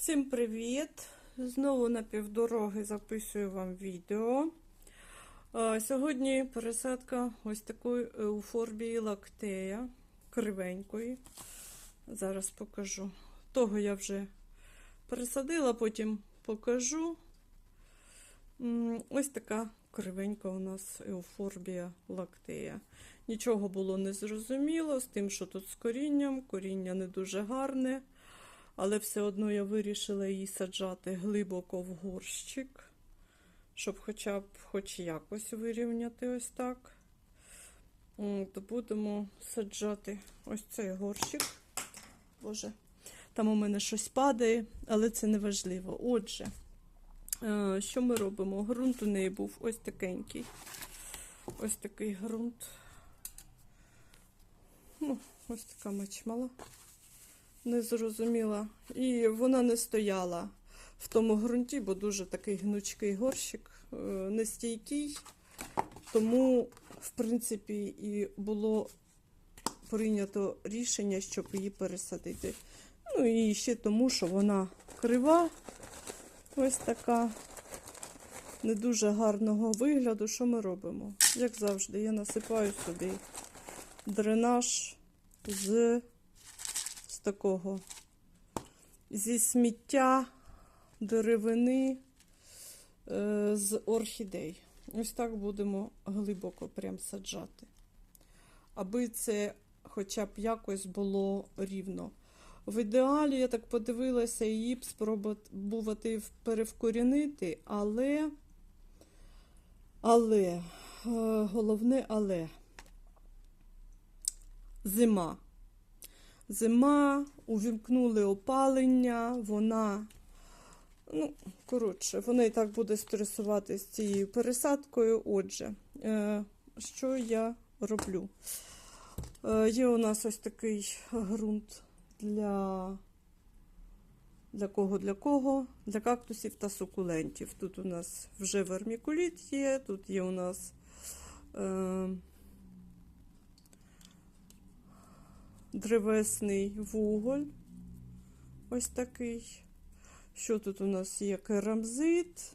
Всім привіт! Знову на півдороги записую вам відео. Сьогодні пересадка ось такої еуфорбії лактея, кривенької. Зараз покажу. Того я вже пересадила, потім покажу. Ось така кривенька у нас еуфорбія лактея. Нічого було не зрозуміло з тим, що тут з корінням. Коріння не дуже гарне. Але все одно я вирішила її саджати глибоко в горщик, щоб хоча б хоч якось вирівняти ось так. То будемо саджати ось цей горщик. Боже, там у мене щось падає, але це не важливо. Отже, е, що ми робимо? Грунт у неї був ось такенький. Ось такий ґрунт. Ну, ось така мачмала не зрозуміла. І вона не стояла в тому ґрунті, бо дуже такий гнучкий горщик, е, нестійкий. Тому, в принципі, і було прийнято рішення, щоб її пересадити. Ну і ще тому, що вона крива, ось така. Не дуже гарного вигляду. Що ми робимо? Як завжди, я насипаю собі дренаж з з такого зі сміття деревини е, з орхідей. Ось так будемо глибоко прям саджати. Аби це хоча б якось було рівно. В ідеалі, я так подивилася, її б спробувати перевкорінити, але, але, е, головне, але зима. Зима, увімкнули опалення, вона, ну, коротше, вона і так буде стресувати з цією пересадкою. Отже, е, що я роблю? Е, є у нас ось такий ґрунт для, для кого, для кого? Для кактусів та сукулентів. Тут у нас вже вермікуліт є, тут є у нас. Е, древесний вуголь. Ось такий. Що тут у нас є керамзит,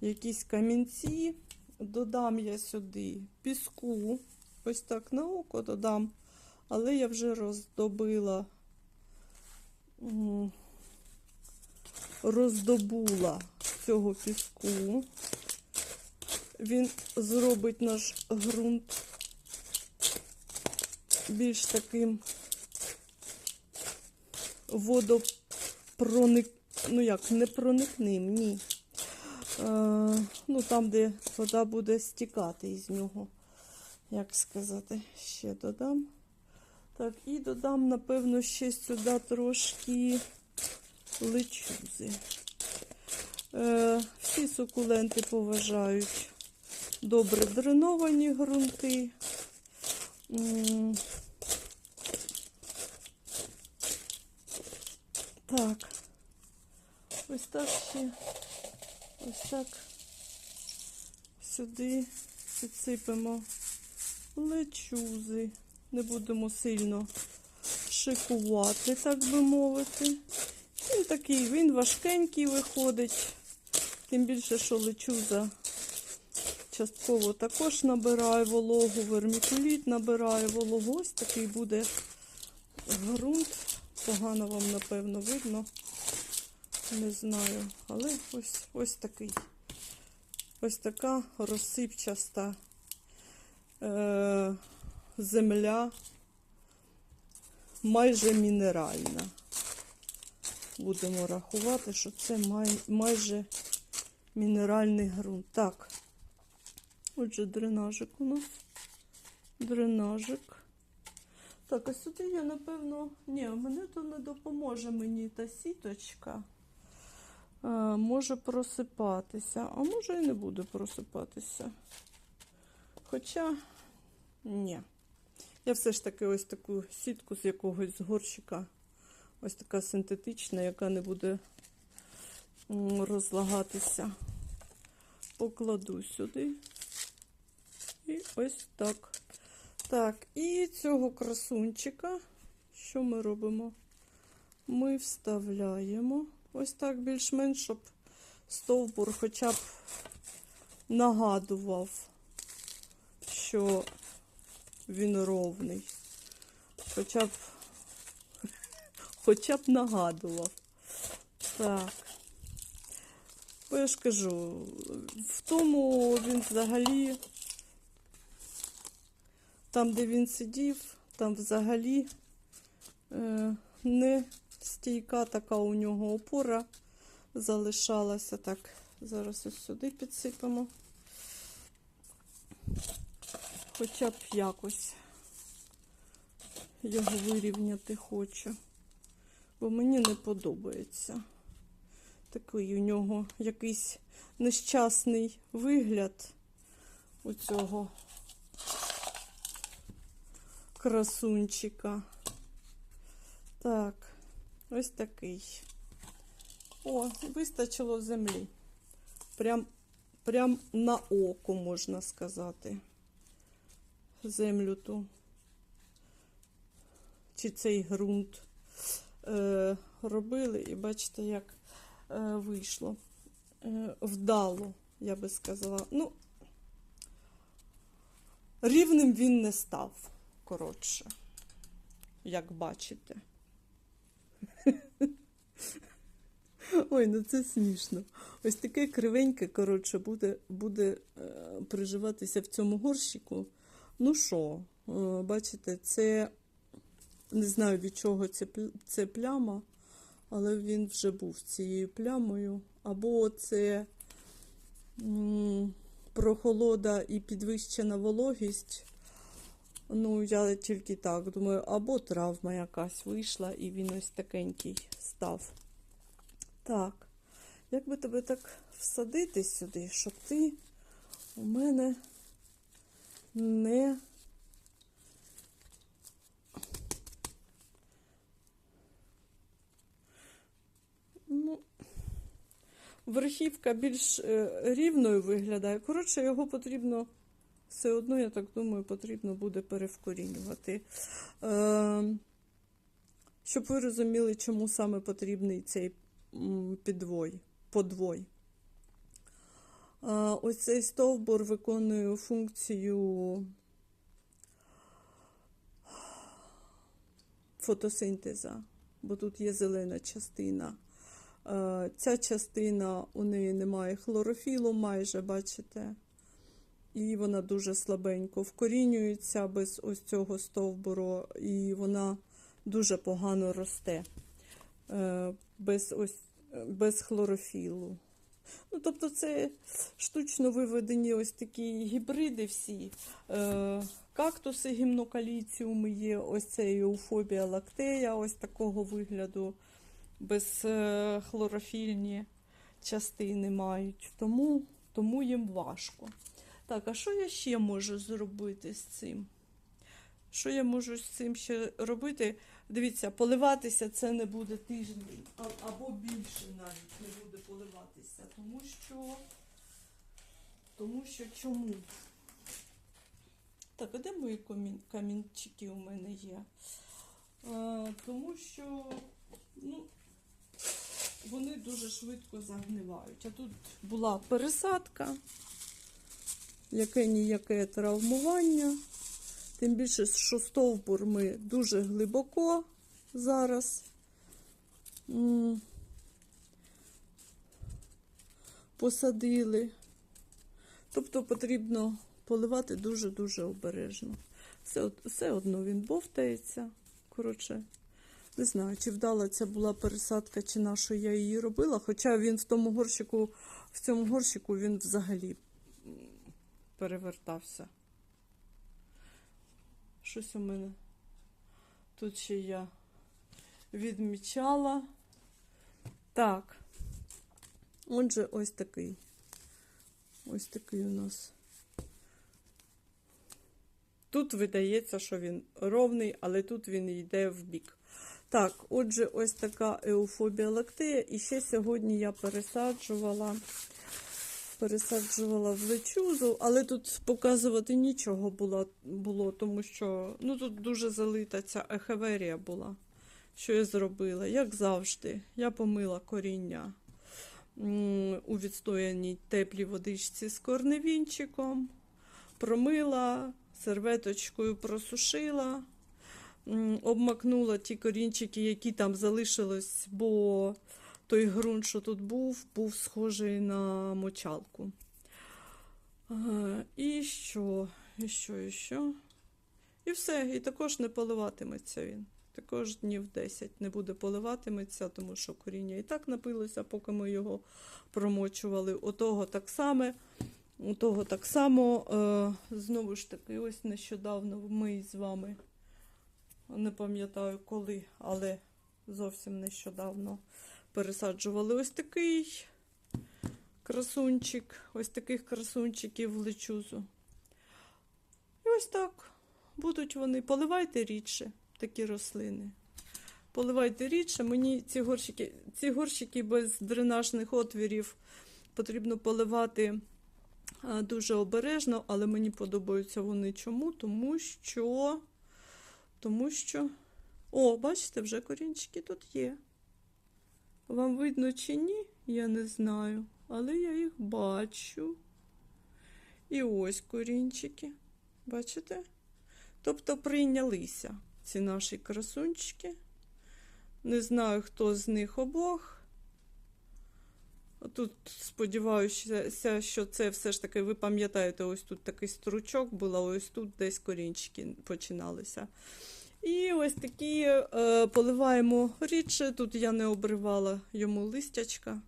якісь камінці. Додам я сюди піску. Ось так на око додам. Але я вже роздобила, роздобула цього піску. Він зробить наш ґрунт більш таким водопроник... ну як, не проникним, ні. Е, ну Там, де вода буде стікати із нього. Як сказати, ще додам. Так, і додам, напевно, ще сюди трошки лечузи. Е, всі сукуленти поважають добре дреновані ґрунти. Так, ось так ще, ось так сюди підсипемо лечузи. Не будемо сильно шикувати, так би мовити. Він такий, він важкенький виходить, тим більше, що лечуза частково також набирає вологу, вермікуліт набирає вологу. Ось такий буде ґрунт. Погано вам, напевно, видно. Не знаю. Але ось ось такий. Ось така розсипчаста е, земля, майже мінеральна. Будемо рахувати, що це май, майже мінеральний ґрунт. Так, отже, дренажик у нас. Дренажик. Так, а сюди я, напевно, ні, мене то не допоможе мені та сіточка. А, може просипатися, а може і не буде просипатися. Хоча, ні. Я все ж таки ось таку сітку з якогось горщика, ось така синтетична, яка не буде розлагатися. Покладу сюди. І ось так. Так, і цього красунчика, що ми робимо? Ми вставляємо ось так більш-менш, щоб стовбур хоча б нагадував, що він ровний. Хоча б, хоча б нагадував. Так. Бо я ж кажу, в тому він взагалі, там, де він сидів, там взагалі е, не стійка така у нього опора залишалася. Так, зараз ось сюди підсипемо. Хоча б якось його вирівняти хочу, бо мені не подобається. Такий у нього якийсь нещасний вигляд у цього красунчика. Так, ось такий. О, вистачило землі. Прям, прям на око, можна сказати. Землю ту. Чи цей ґрунт е, робили, і бачите, як е, вийшло. Е, вдало, я би сказала. Ну, рівним він не став, коротше, як бачите. Ой, ну це смішно. Ось таке кривеньке, коротше, буде, буде е, приживатися в цьому горщику. Ну що, е, бачите, це не знаю від чого це, це пляма, але він вже був цією плямою. Або це м, прохолода і підвищена вологість. Ну, я тільки так думаю, або травма якась вийшла, і він ось такенький став. Так, як би тебе так всадити сюди, щоб ти у мене не. Ну, верхівка більш е, рівною виглядає. Коротше, його потрібно все одно, я так думаю, потрібно буде перевкорінювати. Е, щоб ви розуміли, чому саме потрібний цей підвой, подвой. Ось цей стовбур виконує функцію фотосинтеза, бо тут є зелена частина. Е, Ця частина у неї немає хлорофілу, майже бачите. І вона дуже слабенько вкорінюється без ось цього стовбуру, і вона дуже погано росте е, без, ось, без хлорофілу. Ну, тобто це штучно виведені ось такі гібриди всі. Е, кактуси гімнокаліціуми є, ось це еуфобія лактея, ось такого вигляду, без е, хлорофільні частини мають. Тому, тому їм важко. Так, а що я ще можу зробити з цим? Що я можу з цим ще робити? Дивіться, поливатися це не буде тиждень, або більше навіть не буде поливатися. Тому що. Тому що чому? Так, а де мої камінчики у мене є? А, тому що ну, вони дуже швидко загнивають. А тут була пересадка, яке ніяке травмування. Тим більше, що стовбур ми дуже глибоко зараз посадили. Тобто потрібно поливати дуже-дуже обережно. Все, все одно він бовтається. Коротше, не знаю, чи вдала ця була пересадка, чи на що я її робила. Хоча він в тому горщику, в цьому горщику він взагалі перевертався. Щось у мене тут ще я відмічала. Так. Отже, ось такий. Ось такий у нас. Тут видається, що він ровний, але тут він йде в бік. Так, отже, ось така еуфобія лактея. І ще сьогодні я пересаджувала пересаджувала в лечузу, але тут показувати нічого було, було тому що ну, тут дуже залита ця ехеверія була. що я зробила? Як завжди, я помила коріння у відстояній теплій водичці з корневінчиком, промила, серветочкою просушила, обмакнула ті корінчики, які там залишились, бо той ґрунт, що тут був, був схожий на мочалку. І що? І що, і що? І все, і також не поливатиметься він. Також днів 10 не буде поливатиметься, тому що коріння і так напилося, поки ми його промочували. У того так само, у того так само. Е, знову ж таки, ось нещодавно ми з вами, не пам'ятаю коли, але зовсім нещодавно пересаджували ось такий красунчик, ось таких красунчиків в лечузу. І ось так будуть вони. Поливайте рідше такі рослини. Поливайте рідше. Мені ці горщики, ці горщики без дренажних отвірів потрібно поливати дуже обережно, але мені подобаються вони чому? Тому що. Тому що. О, бачите, вже корінчики тут є. Вам видно чи ні? Я не знаю. Але я їх бачу. І ось корінчики. Бачите? Тобто прийнялися ці наші красунчики. Не знаю, хто з них обох. Тут сподіваюся, що це все ж таки, ви пам'ятаєте, ось тут такий стручок була, ось тут десь корінчики починалися. І ось такі е, поливаємо рідше. Тут я не обривала йому листячка.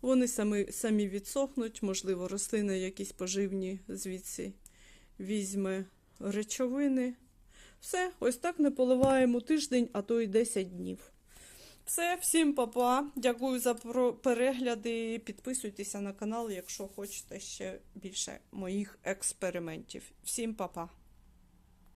Вони самі, самі відсохнуть, можливо, рослини якісь поживні звідси візьме речовини. Все, ось так не поливаємо тиждень, а то й 10 днів. Все, всім папа. Дякую за перегляди. Підписуйтеся на канал, якщо хочете ще більше моїх експериментів. Всім папа.